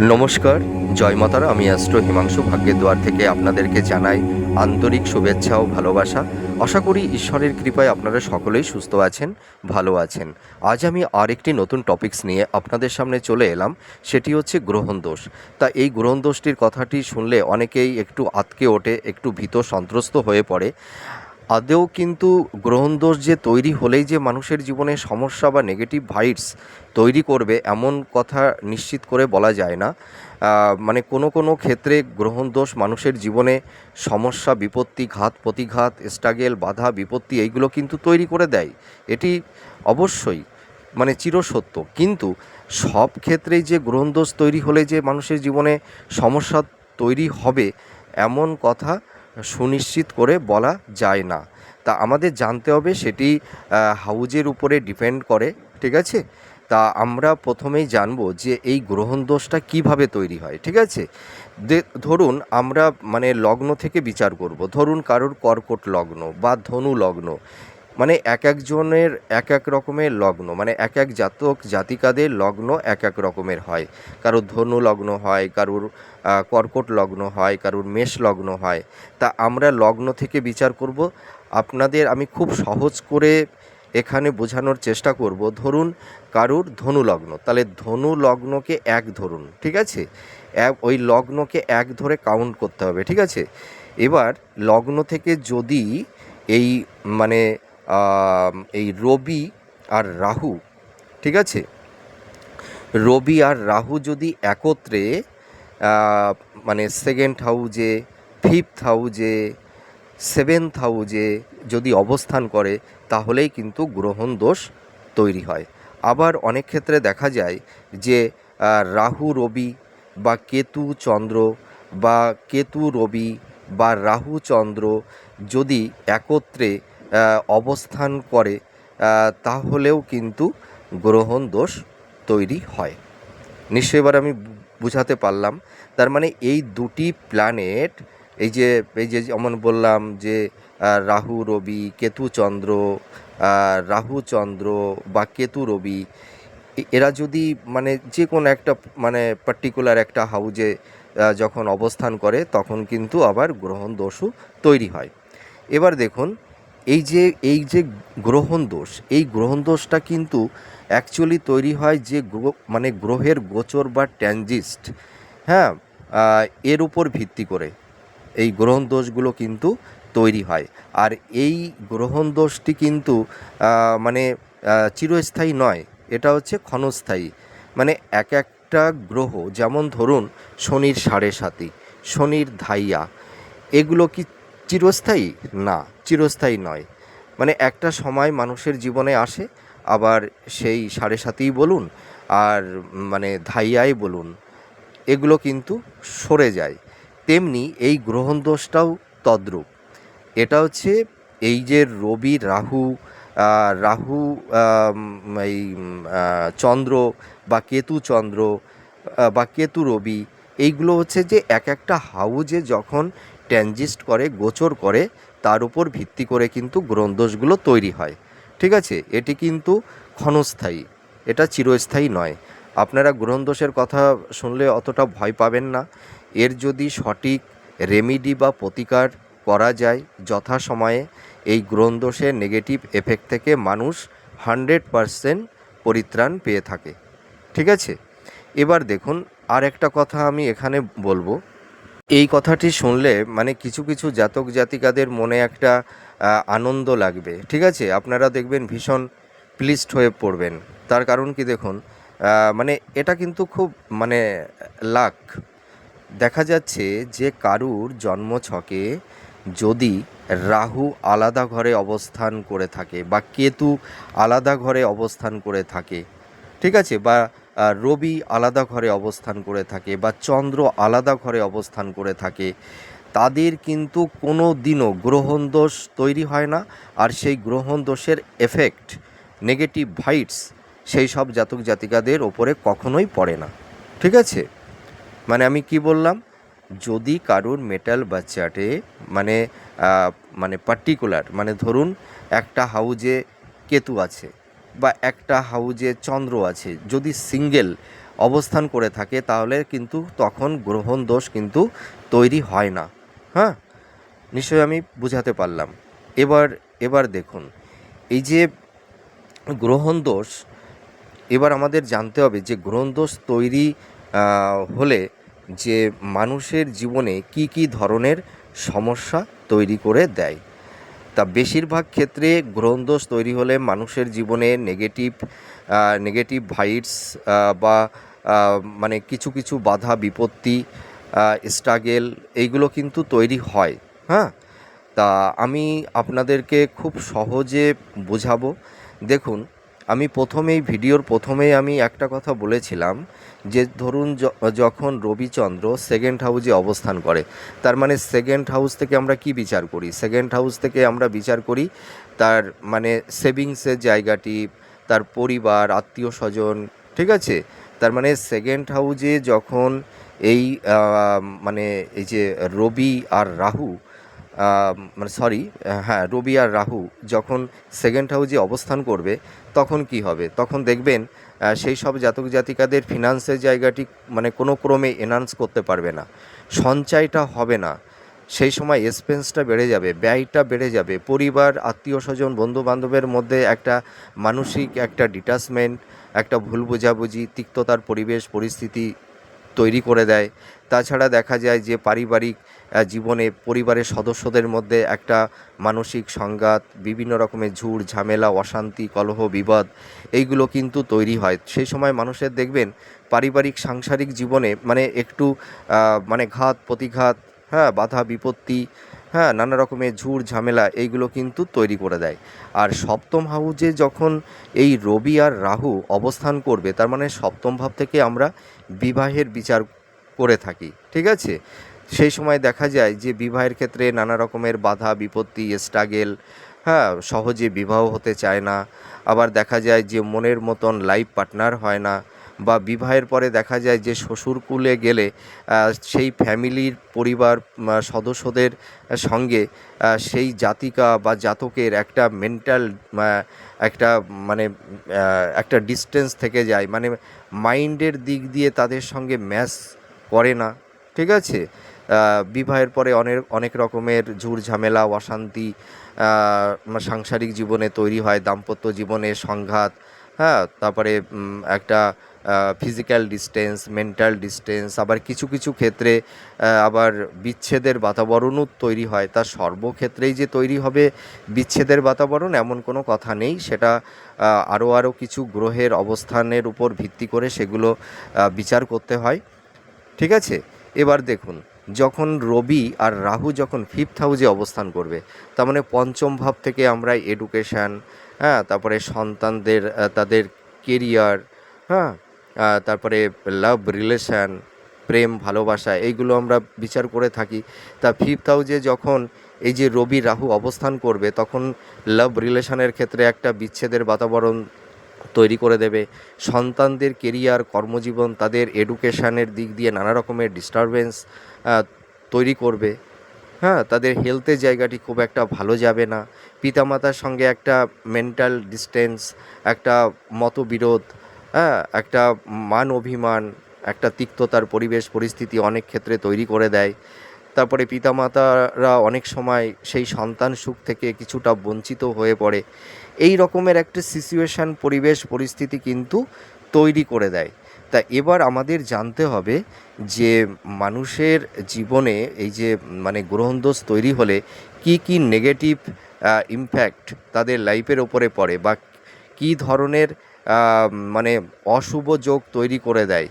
নমস্কার, জয় মাতারা, আমি অ্যাস্ট্রো হিমাংশু, ভাগ্যের দুয়ার থেকে আপনাদেরকে জানাই আন্তরিক শুভেচ্ছা ও ভালোবাসা। আশা করি ঈশ্বরের কৃপায় আপনারা সকলেই সুস্থ আছেন, ভালো আছেন। আজ আমি আরেকটি নতুন টপিকস নিয়ে আপনাদের সামনে চলে এলাম, সেটি হচ্ছে গ্রহণ দোষ। তা এই গ্রহণ দোষটির কথাটি শুনলে অনেকেই একটু আতকে ওঠে, একটু ভীত, সন্ত্রস্ত হয়ে পড়ে। আদেও কিন্তু গ্রহণ দোষ যে তৈরি হলেই যে মানুষের জীবনে সমস্যা বা নেগেটিভ ভাইটস তৈরি করবে, এমন কথা নিশ্চিত করে বলা যায় না। মানে কোনো কোনো ক্ষেত্রে গ্রহণ দোষ মানুষের জীবনে সমস্যা, বিপত্তি, ঘাত, প্রতিঘাত স্ট্রাগেল বাধা, বিপত্তি এইগুলো কিন্তু তৈরি করে দেয়। এটি অবশ্যই মানে চিরসত্য। কিন্তু সব ক্ষেত্রেই যে গ্রহণ দোষ তৈরি হলে যে মানুষের জীবনে সমস্যা তৈরি হবে, এমন কথা সুনিশ্চিত করে বলা যায় না। তা আমাদের জানতে হবে সেটি হাউজের উপরে ডিপেন্ড করে, ঠিক আছে? তা আমরা প্রথমেই জানব যে এই গ্রহণ দোষটা কীভাবে তৈরি হয়, ঠিক আছে? ধরুন আমরা মানে লগ্ন থেকে বিচার করব। ধরুন কারোর কর্কট লগ্ন বা ধনু লগ্ন মানে এক একজনের এক এক রকমের লগ্ন মানে এক এক জাতক জাতিকাদের লগ্ন এক এক রকমের হয়। কারোর ধনু লগ্ন হয়, কারোর কর্কট লগ্ন হয়, কারোর মেষ লগ্ন হয়, তা আমরা লগ্ন থেকে বিচার করব। আপনাদের আমি খুব সহজ করে এখানে বোঝানোর চেষ্টা করব। ধরুন কারুর ধনু লগ্ন, তাহলে ধনু লগ্নকে এক ধরুন, ঠিক আছে? এক, ওই লগ্নকে এক ধরে কাউন্ট করতে হবে, ঠিক আছে? এবার লগ্ন থেকে যদি এই মানে এই রবি আর রাহু, ঠিক আছে? রবি আর রাহু যদি একত্রে মানে সেকেন্ড হাউজে ফিফথ হাউজে সেভেন্থ হাউজে যদি অবস্থান করে, তাহলেই কিন্তু গ্রহণ দোষ তৈরি হয়। আবার অনেক ক্ষেত্রে দেখা যায় যে রাহু, রবি বা কেতু, চন্দ্র বা কেতু, রবি বা রাহু, চন্দ্র যদি একত্রে অবস্থান করে তাহলেও কিন্তু গ্রহণ দোষ তৈরি হয়। নিশ্চয়ই এবার আমি বুঝাতে পারলাম। তার মানে এই দুটি প্ল্যানেট এই যে এই যে যেমন বললাম যে রাহু, রবি, কেতু, চন্দ্র রাহু, চন্দ্র বা কেতু, রবি এরা যদি মানে যে কোনো একটা মানে পার্টিকুলার একটা হাউজে যখন অবস্থান করে, তখন কিন্তু আবার গ্রহণ দোষও তৈরি হয়। এবার দেখুন, এই যে এই যে গ্রহণ দোষ, এই গ্রহণ দোষটা কিন্তু অ্যাকচুয়ালি তৈরি হয় যে গ্রহ মানে গ্রহের গোচর বা ট্যানজিস্ট হ্যাঁ? এর উপর ভিত্তি করে এই গ্রহণ দোষগুলো কিন্তু তৈরি হয়। আর এই গ্রহণ দোষটি কিন্তু মানে চিরস্থায়ী নয়, এটা হচ্ছে ক্ষণস্থায়ী। মানে এক একটা গ্রহ, যেমন ধরুন শনির সাড়ে সাতি শনির ধাইয়া, এগুলো কি চিরস্থায়ী? না, চিরস্থায়ী নয়। মানে একটা সময় মানুষের জীবনে আসে আবার সেই সাড়ে সাতেই বলুন আর মানে ধাইয়াই বলুন, এগুলো কিন্তু সরে যায়। তেমনি এই গ্রহণ দোষটাও তদ্রূপ। এটা হচ্ছে এই যে রবি, রাহু রাহু এই চন্দ্র বা কেতু চন্দ্র বা কেতু রবি, এইগুলো হচ্ছে যে এক একটা হাউজে যখন ট্যানজিস্ট করে, গোচর করে, তার উপর ভিত্তি করে কিন্তু গ্রন্থদোষগুলো তৈরি হয়। ঠিক আছে? এটি কিন্তু ক্ষণস্থায়ী। এটা চিরস্থায়ী নয়। আপনারা গ্রহণদোষের কথা শুনলে অতটা ভয় পাবেন না। এর যদি সঠিক রেমিডি বা প্রতিকার করা যায় যথাসময়ে, এই গ্রহণদোষের নেগেটিভ এফেক্ট থেকে মানুষ হান্ড্রেড পারসেন্ট পরিত্রাণ পেয়ে থাকে। ঠিক আছে? এবার দেখুন আর একটা কথা আমি এখানে বলব। এই কথাটি শুনলে মানে কিছু কিছু জাতক জাতিকাদের মনে একটা আনন্দ লাগবে। ঠিক আছে? আপনারা দেখবেন ভীষণ প্লিস্ট হয়ে পড়বেন। তার কারণ কি দেখুন মানে এটা কিন্তু খুব মানে লাক দেখা যাচ্ছে যে কারুর জন্ম ছকে যদি রাহু আলাদা ঘরে অবস্থান করে থাকে বা কেতু আলাদা ঘরে অবস্থান করে থাকে, ঠিক আছে? বা রবি আলাদা ঘরে অবস্থান করে থাকে বা চন্দ্র আলাদা ঘরে অবস্থান করে থাকে, তাদের কিন্তু কোনো দিনও গ্রহণ দোষ তৈরি হয় না। আর সেই গ্রহণ দোষের এফেক্ট নেগেটিভ ভাইটস সেই সব জাতক জাতিকাদের ওপরে কখনোই পড়ে না। ঠিক আছে? মানে আমি কি বললাম? যদি কারুর মেটাল বাচ্চাটে মানে মানে পার্টিকুলার মানে ধরুন একটা হাউজে কেতু আছে বা একটা হাউজে চন্দ্র আছে। যদি সিঙ্গেল অবস্থান করে থাকে, তাহলে কিন্তু তখন গ্রহণ দোষ কিন্তু তৈরি হয় না। হ্যাঁ? নিশ্চয়ই আমি বুঝাতে পারলাম। এবার এবার দেখুন। এই যে গ্রহণ দোষ, এবার আমাদের জানতে হবে যে গ্রহণ দোষ তৈরি হলে যে মানুষের জীবনে কি কি ধরনের সমস্যা তৈরি করে দেয়। তা বেশিরভাগ ক্ষেত্রে গ্রহণদোষ তৈরি হলে মানুষের জীবনে নেগেটিভ নেগেটিভ ভাইটস বা মানে কিছু কিছু বাধা, বিপত্তি স্ট্রাগেল এইগুলো কিন্তু তৈরি হয় হ্যাঁ? তা আমি আপনাদেরকে খুব সহজে বোঝাবো। দেখুন আমি প্রথমেই, ভিডিওর প্রথমেই আমি একটা কথা বলেছিলাম যে ধরুন যখন রবিচন্দ্র সেকেন্ড হাউজে অবস্থান করে, তার মানে সেকেন্ড হাউস থেকে আমরা কি বিচার করি? সেকেন্ড হাউস থেকে আমরা বিচার করি তার মানে সেভিংসের জায়গাটি, তার পরিবার আত্মীয় স্বজন ঠিক আছে? তার মানে সেকেন্ড হাউজে যখন এই মানে এই যে রবি আর রাহু মানে সরি হ্যাঁ রবি আর রাহু যখন সেকেন্ড হাউজে অবস্থান করবে, তখন কি হবে? তখন দেখবেন সেই সব জাতক জাতিকাদের ফিনান্সের জায়গাটি মানে কোনো ক্রমে এনহান্স করতে পারবে না। সঞ্চয়টা হবে না। সেই সময় এক্সপেন্সটা বেড়ে যাবে, ব্যয়টা বেড়ে যাবে। পরিবার আত্মীয় স্বজন বন্ধু বান্ধবের মধ্যে একটা মানসিক একটা ডিটাচমেন্ট একটা ভুল বোঝাবুঝি, তিক্ততার পরিবেশ, পরিস্থিতি তৈরি করে দেয়। তাছাড়া দেখা যায় যে পারিবারিক জীবনে পরিবারের সদস্যদের মধ্যে একটা মানসিক সংঘাত, বিভিন্ন রকমের ঝুড়, ঝামেলা, অশান্তি, কলহ, বিবাদ, এইগুলো কিন্তু তৈরি হয়। সেই সময় মানুষের দেখবেন পারিবারিক, সাংসারিক জীবনে মানে একটু মানে ঘাত, প্রতিঘাত হ্যাঁ বাধা, বিপত্তি হ্যাঁ নানা রকমের ঝুড়, ঝামেলা, এইগুলো কিন্তু তৈরি করে দেয়। আর সপ্তম হাউজে যখন এই রবি আর রাহু অবস্থান করবে, তার মানে সপ্তম ভাব থেকে আমরা বিবাহের বিচার করে থাকি, ঠিক আছে? সেই সময় দেখা যায় যে বিবাহের ক্ষেত্রে নানা রকমের বাধা, বিপত্তি স্ট্রাগেল হ্যাঁ সহজে বিবাহ হতে চায় না। আবার দেখা যায় যে মনের মতন লাইফ পার্টনার হয় না বা বিবাহের পরে দেখা যায় যে শ্বশুরকুলে গেলে সেই ফ্যামিলির পরিবার সদস্যদের সঙ্গে সেই জাতিকা বা জাতকের একটা মেন্টাল একটা মানে একটা ডিস্টেন্স থেকে যায়। মানে মাইন্ডের দিক দিয়ে তাদের সঙ্গে ম্যাচ করে না। ঠিক আছে? বিবাহের পরে অনেক অনেক রকমের ঝুড় ঝামেলা, অশান্তি সাংসারিক জীবনে তৈরি হয়, দাম্পত্য জীবনে সংঘাত হ্যাঁ তারপরে একটা ফিজিক্যাল ডিস্টেন্স মেন্টাল ডিস্টেন্স আবার কিছু কিছু ক্ষেত্রে আবার বিচ্ছেদের বাতাবরণও তৈরি হয়। তা সর্বক্ষেত্রেই যে তৈরি হবে বিচ্ছেদের বাতাবরণ এমন কোনো কথা নেই। সেটা আরও আরও কিছু গ্রহের অবস্থানের উপর ভিত্তি করে সেগুলো বিচার করতে হয়। ঠিক আছে? এবার দেখুন যখন রবি আর রাহু যখন ফিফথ হাউসে অবস্থান করবে, তার মানে পঞ্চম ভাব থেকে আমরা এডুকেশান হ্যাঁ তারপরে সন্তানদের তাদের কেরিয়ার হ্যাঁ তারপরে লাভ রিলেশান প্রেম, ভালোবাসা, এইগুলো আমরা বিচার করে থাকি। তা ফিফথ হাউজে যখন এই যে রবি, রাহু অবস্থান করবে, তখন লাভ রিলেশনের ক্ষেত্রে একটা বিচ্ছেদের বাতাবরণ তৈরি করে দেবে। সন্তানদের কেরিয়ার কর্মজীবন, তাদের এডুকেশানের দিক দিয়ে নানা রকমের ডিস্টারবেন্স তৈরি করবে। হ্যাঁ তাদের হেলথের জায়গাটি খুব একটা ভালো যাবে না। পিতামাতার সঙ্গে একটা মেন্টাল ডিস্টেন্স একটা মতবিরোধ হ্যাঁ একটা মান অভিমান, একটা তিক্ততার পরিবেশ, পরিস্থিতি অনেক ক্ষেত্রে তৈরি করে দেয়। তারপরে পিতামাতারা অনেক সময় সেই সন্তান সুখ থেকে কিছুটা বঞ্চিত হয়ে পড়ে। এই রকমের একটা সিচুয়েশান পরিবেশ, পরিস্থিতি কিন্তু তৈরি করে দেয়। তা এবার আমাদের জানতে হবে যে মানুষের জীবনে এই যে মানে গ্রহণদোষ তৈরি হলে কি কি নেগেটিভ ইমপ্যাক্ট তাদের লাইফের ওপরে পড়ে বা কী ধরনের মানে অশুভ যোগ তৈরি করে দেয়।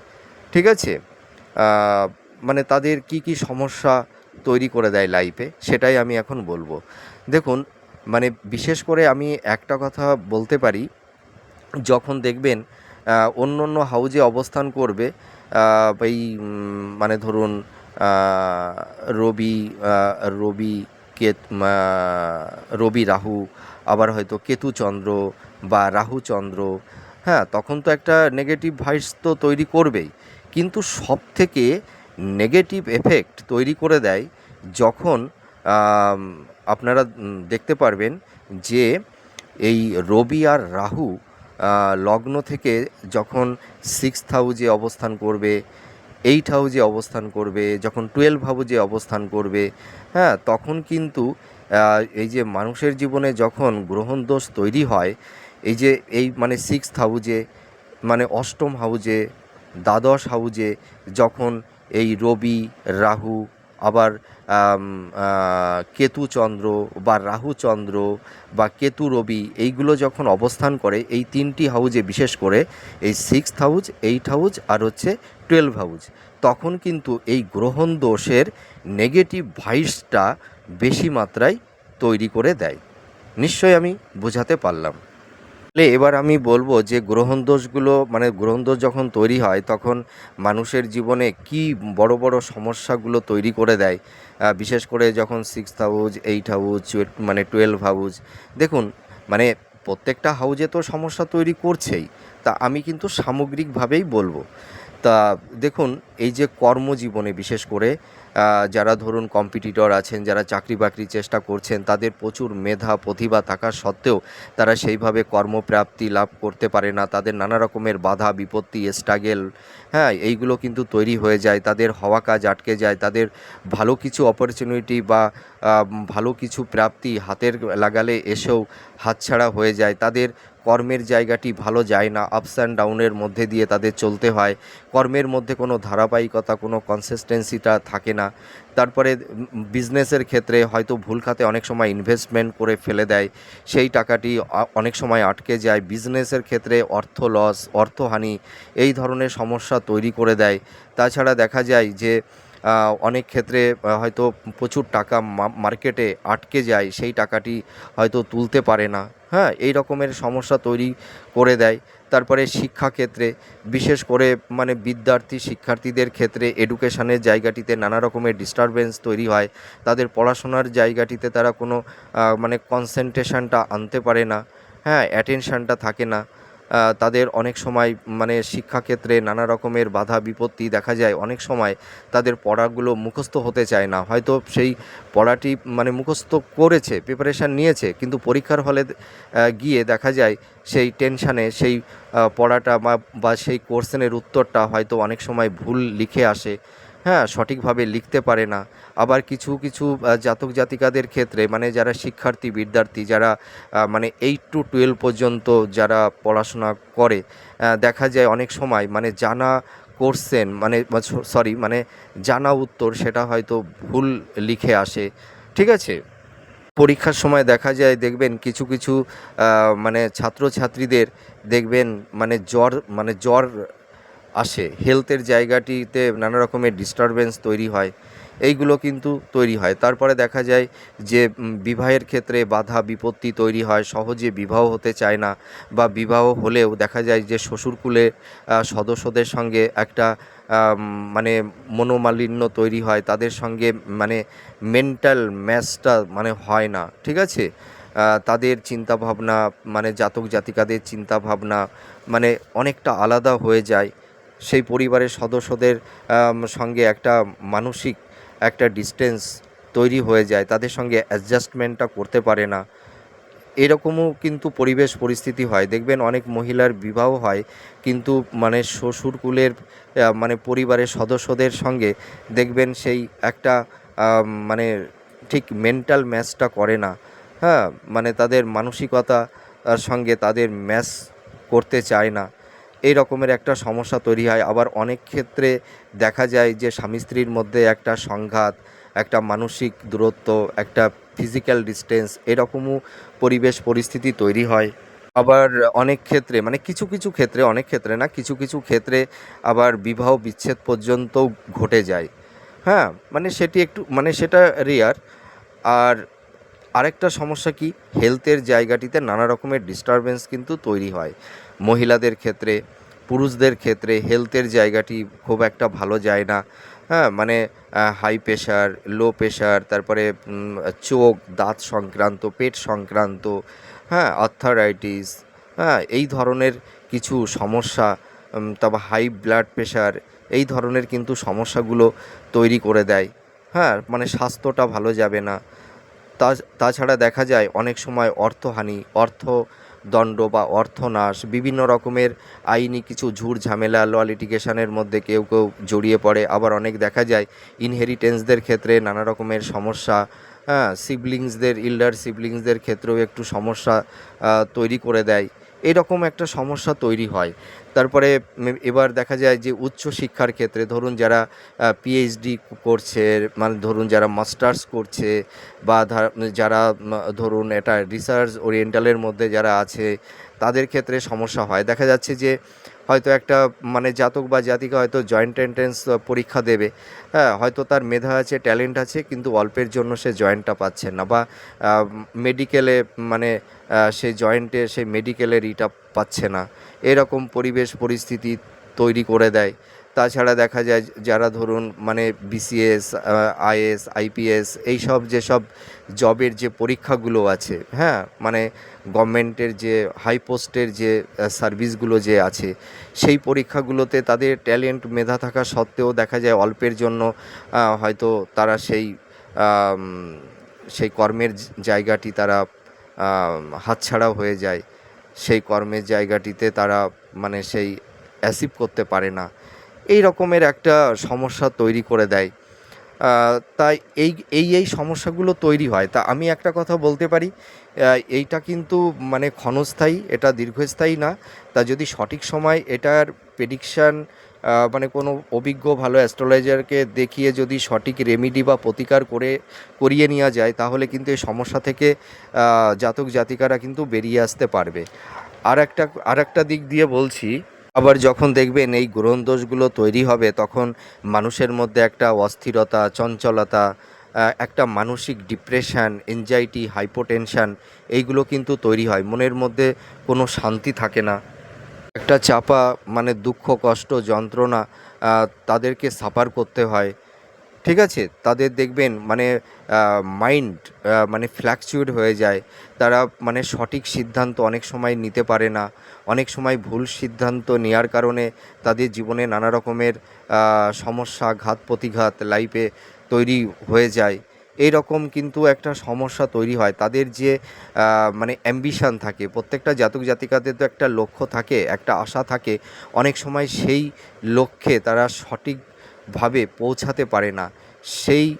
ঠিক আছে? মানে তাদের কি কি সমস্যা তৈরি করে দেয় লাইফে সেটাই আমি এখন বলব। দেখুন মানে বিশেষ করে আমি একটা কথা বলতে পারি, যখন দেখবেন অন্য অন্য হাউজে অবস্থান করবে এই মানে ধরুন রবি রবি কেত রবি রাহু, আবার হয়তো কেতু চন্দ্র বা রাহু চন্দ্র হ্যাঁ তখন তো একটা নেগেটিভ ভাইস তো তৈরি করবেই। কিন্তু সব থেকে নেগেটিভ এফেক্ট তৈরি করে দেয় যখন আপনারা দেখতে পারবেন যে এই রবি আর রাহু লগ্ন থেকে যখন সিক্সথ হাউজে অবস্থান করবে এইট হাউজে অবস্থান করবে, যখন টুয়েলভ হাউজে অবস্থান করবে হ্যাঁ তখন কিন্তু এই যে মানুষের জীবনে যখন গ্রহণ দোষ তৈরি হয়, এই যে এই মানে সিক্সথ হাউজে মানে অষ্টম হাউজে দ্বাদশ হাউজে যখন এই রবি, রাহু আবার আম, আহ, কেতু চন্দ্র বা রাহু চন্দ্র বা কেতু রবি এইগুলো যখন অবস্থান করে এই তিনটি হাউজে বিশেষ করে এই সিক্সথ হাউজ এইট হাউজ আর হচ্ছে টুয়েলভ হাউজ তখন কিন্তু এই গ্রহণ দোষের নেগেটিভ ভাইসটা বেশি মাত্রায় তৈরি করে দেয়। নিশ্চয়ই আমি বোঝাতে পারলাম। এবার আমি বলব যে গ্রহণ দোষগুলো মানে গ্রহণ দোষ যখন তৈরি হয়, তখন মানুষের জীবনে কি বড় বড় সমস্যাগুলো তৈরি করে দেয়। বিশেষ করে যখন সিক্স হাউজ এইট হাউজ মানে টুয়েলভ হাউজ দেখুন মানে প্রত্যেকটা হাউজে তো সমস্যা তৈরি করছেই, তা আমি কিন্তু সামগ্রিকভাবেই বলব। তা দেখুন, এই যে কর্মজীবনে বিশেষ করে যারা ধরুন কম্পিটিটর আছেন, যারা চাকরি বাকরি চেষ্টা করছেন, তাদের প্রচুর মেধা, প্রতিভা থাকা সত্ত্বেও তারা সেইভাবে কর্মপ্রাপ্তি লাভ করতে পারে না। তাদের নানা রকমের বাধা, বিপত্তি স্ট্রাগেল হ্যাঁ এইগুলো কিন্তু তৈরি হয়ে যায়। তাদের হওয়া কাজ আটকে যায়। তাদের ভালো কিছু অপরচুনিটি বা ভালো কিছু প্রাপ্তি হাতের লাগালে এসেও হাতছাড়া হয়ে যায়। তাদের কর্মের জায়গাটি ভালো যায় না আপস অ্যান্ড ডাউনের মধ্যে দিয়ে তাদের চলতে হয়। কর্মের মধ্যে কোনো ধারাবাহিকতা, কোনো কনসিস্টেন্সিটা থাকে না। তারপরে বিজনেসের ক্ষেত্রে হয়তো ভুল খাতে অনেক সময় ইনভেস্টমেন্ট করে ফেলে দেয়। সেই টাকাটি অনেক সময় আটকে যায়। বিজনেসের ক্ষেত্রে অর্থ লস অর্থহানি, এই ধরনের সমস্যা তৈরি করে দেয়। তাছাড়া দেখা যায় যে অনেক ক্ষেত্রে হয়তো প্রচুর টাকা মার্কেটে আটকে যায়, সেই টাকাটি হয়তো তুলতে পারে না। হ্যাঁ এই রকমের সমস্যা তৈরি করে দেয়। তারপরে শিক্ষাক্ষেত্রে, বিশেষ করে মানে বিদ্যার্থী, শিক্ষার্থীদের ক্ষেত্রে এডুকেশনের জায়গাটিতে নানা রকমের ডিস্টারবেন্স তৈরি হয়। তাদের পড়াশোনার জায়গাটিতে তারা কোনো মানে কনসেন্ট্রেশনটা আনতে পারে না। হ্যাঁ অ্যাটেনশানটা থাকে না। তাদের অনেক সময় মানে শিক্ষাক্ষেত্রে নানা রকমের বাধা, বিপত্তি দেখা যায়। অনেক সময় তাদের পড়াগুলো মুখস্থ হতে চায় না। হয়তো সেই পড়াটি মানে মুখস্থ করেছে প্রিপারেশান নিয়েছে, কিন্তু পরীক্ষার হলে গিয়ে দেখা যায় সেই টেনশানে সেই পড়াটা বা সেই কোশ্চেনের উত্তরটা হয়তো অনেক সময় ভুল লিখে আসে। হ্যাঁ সঠিকভাবে লিখতে পারে না। আবার কিছু কিছু জাতক জাতিকাদের ক্ষেত্রে মানে যারা শিক্ষার্থী, বিদ্যার্থী, যারা মানে এইট টু টুয়েলভ পর্যন্ত যারা পড়াশোনা করে দেখা যায় অনেক সময় মানে জানা কোর্সেন মানে সরি মানে জানা উত্তর সেটা হয়তো ভুল লিখে আসে। ঠিক আছে? পরীক্ষার সময় দেখা যায়, দেখবেন কিছু কিছু মানে ছাত্রছাত্রীদের দেখবেন মানে জ্বর মানে জ্বর আসে। হেলথের জায়গাটিতে নানা রকমের ডিস্টারবেন্স তৈরি হয়। এইগুলো কিন্তু তৈরি হয়। তারপরে দেখা যায় যে বিবাহের ক্ষেত্রে বাধা, বিপত্তি তৈরি হয়। সহজে বিবাহ হতে চায় না বা বিবাহ হলেও দেখা যায় যে, শ্বশুরকুলে সদস্যদের সঙ্গে একটা মানে মনোমালিন্য তৈরি হয়। তাদের সঙ্গে মানে মেন্টাল ম্যাচটা মানে হয় না। ঠিক আছে? তাদের চিন্তাভাবনা মানে জাতক জাতিকাদের চিন্তাভাবনা মানে অনেকটা আলাদা হয়ে যায়। সেই পরিবারের সদস্যদের সঙ্গে একটা মানসিক একটা ডিস্টেন্স তৈরি হয়ে যায়। তাদের সঙ্গে অ্যাডজাস্টমেন্টটা করতে পারে না। এরকমও কিন্তু পরিবেশ পরিস্থিতি হয়। দেখবেন অনেক মহিলার বিবাহ হয়, কিন্তু মানে শ্বশুরকুলের মানে পরিবারের সদস্যদের সঙ্গে দেখবেন সেই একটা মানে ঠিক মেন্টাল ম্যাচটা করে না। হ্যাঁ মানে তাদের মানসিকতার সঙ্গে তাদের ম্যাচ করতে চায় না। এই রকমের একটা সমস্যা তৈরি হয়। আবার অনেক ক্ষেত্রে দেখা যায় যে স্বামী স্ত্রীর মধ্যে একটা সংঘাত, একটা মানসিক দূরত্ব, একটা ফিজিক্যাল ডিস্টেন্স এরকমও পরিবেশ, পরিস্থিতি তৈরি হয়। আবার অনেক ক্ষেত্রে মানে কিছু কিছু ক্ষেত্রে, অনেক ক্ষেত্রে না, কিছু কিছু ক্ষেত্রে আবার বিবাহ বিচ্ছেদ পর্যন্তও ঘটে যায়। হ্যাঁ মানে সেটি একটু মানে সেটা রেয়ার আর আরেকটা সমস্যা কি? হেলথের জায়গাটিতে নানা রকমের ডিস্টারবেন্স কিন্তু তৈরি হয়। মহিলাদের ক্ষেত্রে, পুরুষদের ক্ষেত্রে হেলথের জায়গাটি খুব একটা ভালো যায় না। হ্যাঁ মানে হাই প্রেশার লো প্রেশার তারপরে চোখ, দাঁত সংক্রান্ত, পেট সংক্রান্ত হ্যাঁ আর্থারাইটিস হ্যাঁ এই ধরনের কিছু সমস্যা তারপর হাই ব্লাড প্রেশার এই ধরনের কিন্তু সমস্যাগুলো তৈরি করে দেয়। হ্যাঁ মানে স্বাস্থ্যটা ভালো যাবে না। তা, তাছাড়া দেখা যায় অনেক সময় অর্থহানি, অর্থ দণ্ড বা অর্থনাশ, বিভিন্ন রকমের আইনি কিছু ঝুড় ঝামেলা লিটিগেশনের মধ্যে কেউ কেউ জড়িয়ে পড়ে। আবার অনেক দেখা যায় ইনহেরিটেন্সদের ক্ষেত্রে নানা রকমের সমস্যা হ্যাঁ সিবলিংসদের ইল্ডার সিবলিংসদের ক্ষেত্রেও একটু সমস্যা তৈরি করে দেয়। এরকম একটা সমস্যা তৈরি হয়। তারপরে এবার দেখা যায় যে উচ্চ শিক্ষার ক্ষেত্রে ধরুন যারা পিএইচডি করছে মানে ধরুন যারা মাস্টার্স করছে বা যারা ধরুন এটা রিসার্চ ওরিয়েন্টালের মধ্যে যারা আছে, তাদের ক্ষেত্রে সমস্যা হয়। দেখা যাচ্ছে যে হয়তো একটা মানে জাতক বা জাতিকা হয়তো জয়েন্ট এন্ট্রেন্স পরীক্ষা দেবে। হ্যাঁ হয়তো তার মেধা আছে ট্যালেন্ট আছে, কিন্তু অল্পের জন্য সে জয়েন্টটা পাচ্ছে না বা মেডিকেলে মানে সে জয়েন্টে সে মেডিকেলের ইটা পাচ্ছে না। এরকম পরিবেশ, পরিস্থিতি তৈরি করে দেয়। তাছাড়া দেখা যায় যারা ধরুন মানে বিসিএস আইএস আইপিএস এইসব যেসব জবের যে পরীক্ষাগুলো আছে হ্যাঁ মানে গভর্নমেন্টের যে হাই পোস্টের যে সার্ভিসগুলো যে আছে, সেই পরীক্ষাগুলোতে তাদের ট্যালেন্ট মেধা থাকা সত্ত্বেও দেখা যায় অল্পের জন্য হয়তো তারা সেই সেই কর্মের জায়গাটি তারা হাতছাড়া হয়ে যায়। সেই কর্মের জায়গাটিতে তারা মানে সেই অ্যাসিভ করতে পারে না। এই রকমের একটা সমস্যা তৈরি করে দেয়। তাই এই এই এই সমস্যাগুলো তৈরি হয়। তা আমি একটা কথা বলতে পারি এইটা কিন্তু মানে ক্ষণস্থায়ী, এটা দীর্ঘস্থায়ী না। তা যদি সঠিক সময় এটার প্রেডিকশান মানে কোনো অভিজ্ঞ ভালো অ্যাস্ট্রোলজারকে দেখিয়ে যদি সঠিক রেমিডি বা প্রতিকার করে, করিয়ে নেওয়া যায়, তাহলে কিন্তু এই সমস্যা থেকে জাতক জাতিকারা কিন্তু বেরিয়ে আসতে পারবে। আর একটা আর একটা দিক দিয়ে বলছি আবার যখন দেখবেন এই গ্রহণদোষগুলো তৈরি হবে, তখন মানুষের মধ্যে একটা অস্থিরতা, চঞ্চলতা একটা মানসিক ডিপ্রেশন এনজাইটি হাইপোটেনশন এইগুলো কিন্তু তৈরি হয়। মনের মধ্যে কোনো শান্তি থাকে না। একটা চাপা মানে দুঃখ, কষ্ট, যন্ত্রণা তাদেরকে সাফার করতে হয়। ঠিক আছে? তাদের দেখবেন মানে মাইন্ড মানে ফ্ল্যাকচুয়েট হয়ে যায়। তারা মানে সঠিক সিদ্ধান্ত অনেক সময় নিতে পারে না। অনেক সময় ভুল সিদ্ধান্ত নেওয়ার কারণে তাদের জীবনে নানা রকমের সমস্যা ঘাত প্রতিঘাত লাইফে তৈরি হয়ে যায়। এই রকম কিন্তু একটা সমস্যা তৈরি হয়। তাদের যে মানে অ্যাম্বিশান থাকে, প্রত্যেকটা জাতক জাতিকাদের তো একটা লক্ষ্য থাকে, একটা আশা থাকে। অনেক সময় সেই লক্ষ্যে তারা সঠিকভাবে পৌঁছাতে পারে না। সেই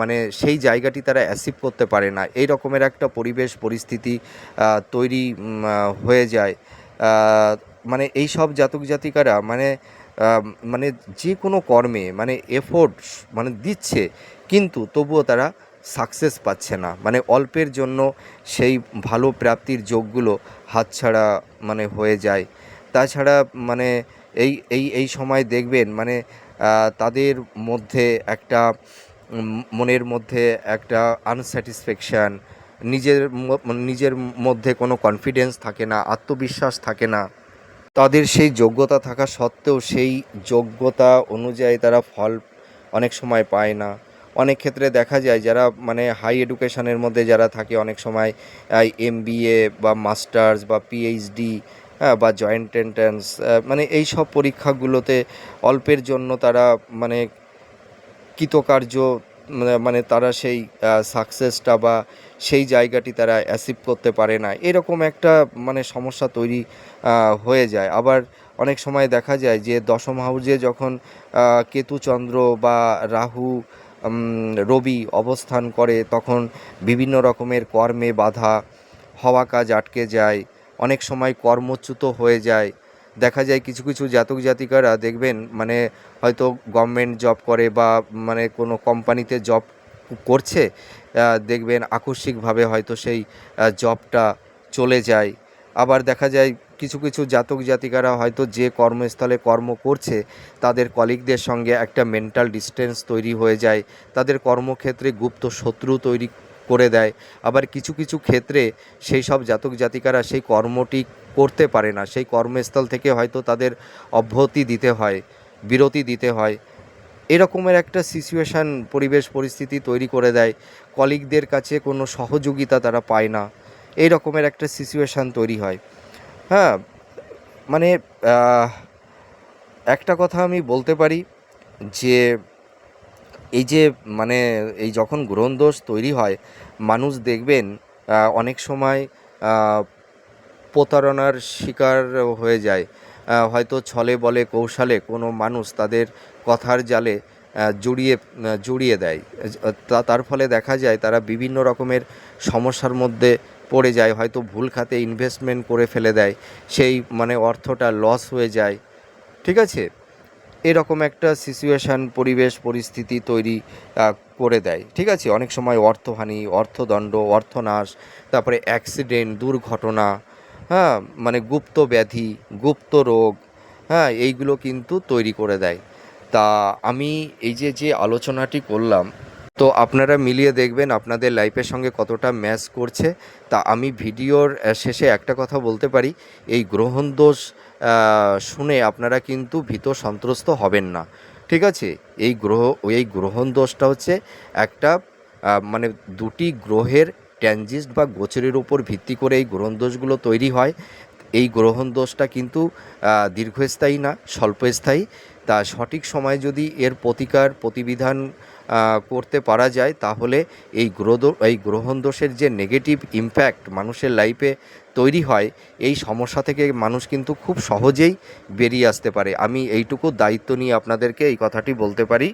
মানে সেই জায়গাটি তারা অ্যাসিভ করতে পারে না। এই রকমের একটা পরিবেশ, পরিস্থিতি তৈরি হয়ে যায়। মানে এই সব জাতক জাতিকারা মানে মানে যে কোনো কর্মে মানে এফোর্ট মানে দিচ্ছে, কিন্তু তবুও তারা সাকসেস পাচ্ছে না। মানে অল্পের জন্য সেই ভালো প্রাপ্তির যোগগুলো হাতছাড়া মানে হয়ে যায়। তাছাড়া মানে এই এই এই সময় দেখবেন মানে তাদের মধ্যে একটা মনের মধ্যে একটা আনস্যাটিসফ্যাকশান নিজের মানে নিজের মধ্যে কোনো কনফিডেন্স থাকে না, আত্মবিশ্বাস থাকে না। তাদের সেই যোগ্যতা থাকা সত্ত্বেও সেই যোগ্যতা অনুযায়ী তারা ফল অনেক সময় পায় না। অনেক ক্ষেত্রে দেখা যায় যারা মানে হাই এডুকেশনের মধ্যে যারা থাকে অনেক সময় এম বা মাস্টার্স বা পিএইচডি হ্যাঁ বা জয়েন্ট এন্ট্রান্স মানে এই সব পরীক্ষাগুলোতে অল্পের জন্য তারা মানে কৃতকার্য মানে মানে তারা সেই সাকসেসটা বা সেই জায়গাটি তারা অ্যাচিভ করতে পারে না, এরকম একটা মানে সমস্যা তৈরি হয়ে যায়। আবার অনেক সময় দেখা যায় যে, দশম হাউজে যখন কেতুচন্দ্র বা রাহু রবি অবস্থান করে, তখন বিভিন্ন রকমের কর্মে বাধা হওয়া কাজ আটকে যায়, অনেক সময় কর্মচ্যুত হয়ে যায় দেখা যায় কিছু কিছু জাতক জাতিকারা দেখবেন মানে হয়তো গভর্নমেন্ট জব করে বা মানে কোনো কোম্পানিতে জব করছে দেখবেন আকস্মিকভাবে হয়তো সেই জবটা চলে যায়। আবার দেখা যায় কিছু কিছু জাতক জাতিকারা হয়তো যে কর্মস্থলে কর্ম করছে, তাদের কলিগদের সঙ্গে একটা মেন্টাল ডিস্টেন্স তৈরি হয়ে যায়। তাদের কর্মক্ষেত্রে গুপ্ত শত্রু তৈরি করে দেয়। আবার কিছু কিছু ক্ষেত্রে সেই সব জাতক জাতিকারা সেই কর্মটি করতে পারে না। সেই কর্মস্থল থেকে হয়তো তাদের অব্যাহতি দিতে হয়, বিরতি দিতে হয়। এরকমের একটা সিচুয়েশান পরিবেশ, পরিস্থিতি তৈরি করে দেয়। কলিগদের কাছে কোনো সহযোগিতা তারা পায় না। এই রকমের একটা সিচুয়েশান তৈরি হয়। হ্যাঁ মানে একটা কথা আমি বলতে পারি যে এই যে মানে এই যখন গ্রহণ দোষ তৈরি হয়, মানুষ দেখবেন অনেক সময় প্রতারণার শিকার হয়ে যায়। হয়তো ছলে বলে কৌশলে কোনো মানুষ তাদের কথার জালে জড়িয়ে জড়িয়ে দেয়। তার ফলে দেখা যায় তারা বিভিন্ন রকমের সমস্যার মধ্যে পড়ে যায়, হয়তো ভুল খাতে ইনভেস্টমেন্ট করে ফেলে দেয়। সেই মানে অর্থটা লস হয়ে যায়। ঠিক আছে? এরকম একটা সিচুয়েশান পরিবেশ, পরিস্থিতি তৈরি করে দেয়। ঠিক আছে? অনেক সময় অর্থহানি, অর্থদণ্ড, অর্থনাশ, তারপরে অ্যাক্সিডেন্ট দুর্ঘটনা হ্যাঁ মানে গুপ্ত ব্যাধি, গুপ্ত রোগ হ্যাঁ এইগুলো কিন্তু তৈরি করে দেয়। তা আমি এই যে যে আলোচনাটি করলাম, তো আপনারা মিলিয়ে দেখবেন আপনাদের লাইফের সঙ্গে কতটা ম্যাচ করছে। তা আমি ভিডিওর শেষে একটা কথা বলতে পারি। এই গ্রহণ দোষ শুনে আপনারা কিন্তু ভীত সন্ত্রস্ত হবেন না। ঠিক আছে? এই গ্রহ, এই গ্রহণ দোষটা হচ্ছে একটা মানে দুটি গ্রহের ট্যানজিস্ট বা গোচরের উপর ভিত্তি করে এই গ্রহণ দোষগুলো তৈরি হয়। এই গ্রহণ দোষটা কিন্তু দীর্ঘস্থায়ী না, স্বল্পস্থায়ী। তা সঠিক সময়ে যদি এর প্রতিকার, প্রতিবিধান করতে পারা যায়, তাহলে এই গ্রহ, এই গ্রহণ দোষের যে নেগেটিভ ইম্প্যাক্ট মানুষের লাইফে তৈরি হয়, এই সমস্যা থেকে মানুষ কিন্তু খুব সহজেই বেরিয়ে আসতে পারে। আমি এইটুকু দায়িত্ব নিয়ে আপনাদেরকে এই কথাটি বলতে পারি।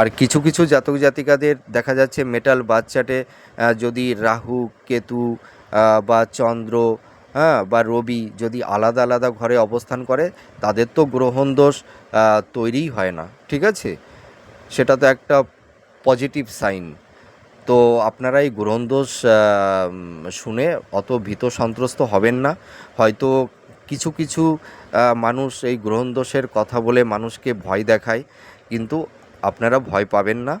আর কিছু কিছু জাতক জাতিকাদের দেখা যাচ্ছে মেটাল বাচ্চাটে যদি রাহু, কেতু বা চন্দ্র হ্যাঁ বা রবি যদি আলাদা আলাদা ঘরে অবস্থান করে, তাদের তো গ্রহণ দোষ তৈরিই হয় না। ঠিক আছে? সেটা তো একটা পজিটিভ সাইন তো আপনারা এই গ্রহণ দোষ আহ, উম, শুনে অত ভীত সন্ত্রস্ত হবেন না। হয়তো কিছু কিছু মানুষ এই গ্রহণ দোষের কথা বলে মানুষকে ভয় দেখায় কিন্তু আপনারা ভয় পাবেন না।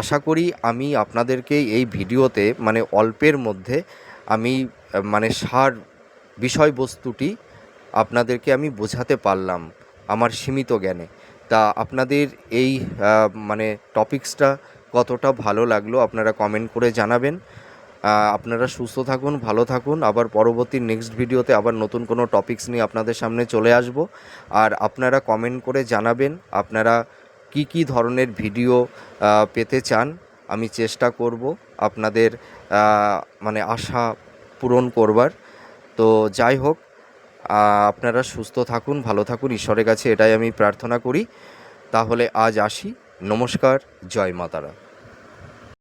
আশা করি আমি আপনাদেরকে এই ভিডিওতে মানে অল্পের মধ্যে আমি মানে সার বিষয়বস্তুটি আপনাদেরকে আমি বোঝাতে পারলাম আমার সীমিত জ্ঞানে। তা আপনাদের এই মানে টপিক্সটা কতটা ভালো লাগল আপনারা কমেন্ট করে জানাবেন। আপনারা সুস্থ থাকুন, ভালো থাকুন। আবার পরবর্তী নেক্সট ভিডিওতে আবার নতুন কোনো টপিকস নিয়ে আপনাদের সামনে চলে আসব। আর আপনারা কমেন্ট করে জানাবেন আপনারা কি কি ধরনের ভিডিও পেতে চান। আমি চেষ্টা করব আপনাদের মানে আশা পূরণ করবার। তো যাই হোক আপনারা সুস্থ থাকুন, ভালো থাকুন। ঈশ্বরের কাছে এটাই আমি প্রার্থনা করি। তাহলে আজ আসি। নমস্কার। জয় মাতারা।